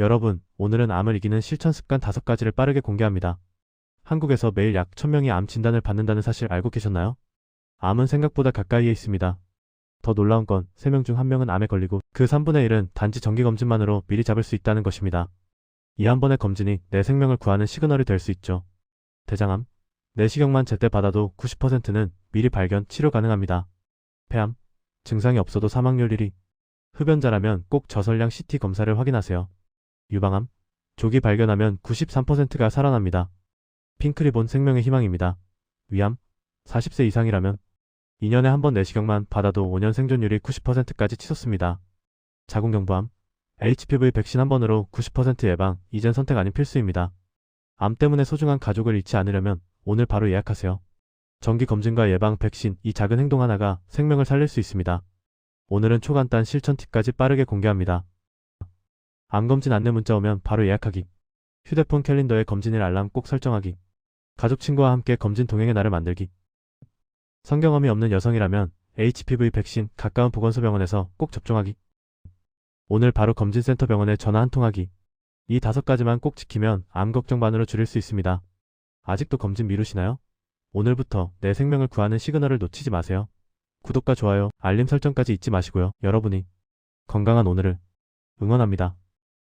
여러분, 오늘은 암을 이기는 실천 습관 5가지를 빠르게 공개합니다. 한국에서 매일 약 1000명이 암 진단을 받는다는 사실 알고 계셨나요? 암은 생각보다 가까이에 있습니다. 더 놀라운 건 3명 중 1명은 암에 걸리고 그 3분의 1은 단지 정기검진만으로 미리 잡을 수 있다는 것입니다. 이 한 번의 검진이 내 생명을 구하는 시그널이 될 수 있죠. 대장암, 내시경만 제때 받아도 90%는 미리 발견, 치료 가능합니다. 폐암, 증상이 없어도 사망률 1위. 흡연자라면 꼭 저설량 CT 검사를 확인하세요. 유방암, 조기 발견하면 93%가 살아납니다. 핑크리본 생명의 희망입니다. 위암, 40세 이상이라면 2년에 한 번 내시경만 받아도 5년 생존율이 90%까지 치솟습니다. 자궁경부암, HPV 백신 한 번으로 90% 예방, 이젠 선택 아닌 필수입니다. 암 때문에 소중한 가족을 잃지 않으려면 오늘 바로 예약하세요. 정기 검진과 예방, 백신, 이 작은 행동 하나가 생명을 살릴 수 있습니다. 오늘은 초간단 실천 팁까지 빠르게 공개합니다. 암검진 안내 문자 오면 바로 예약하기. 휴대폰 캘린더에 검진일 알람 꼭 설정하기. 가족 친구와 함께 검진 동행의 날을 만들기. 성경험이 없는 여성이라면 HPV 백신 가까운 보건소병원에서 꼭 접종하기. 오늘 바로 검진센터 병원에 전화 한 통하기. 이 다섯 가지만 꼭 지키면 암 걱정 반으로 줄일 수 있습니다. 아직도 검진 미루시나요? 오늘부터 내 생명을 구하는 시그널을 놓치지 마세요. 구독과 좋아요, 알림 설정까지 잊지 마시고요. 여러분이 건강한 오늘을 응원합니다.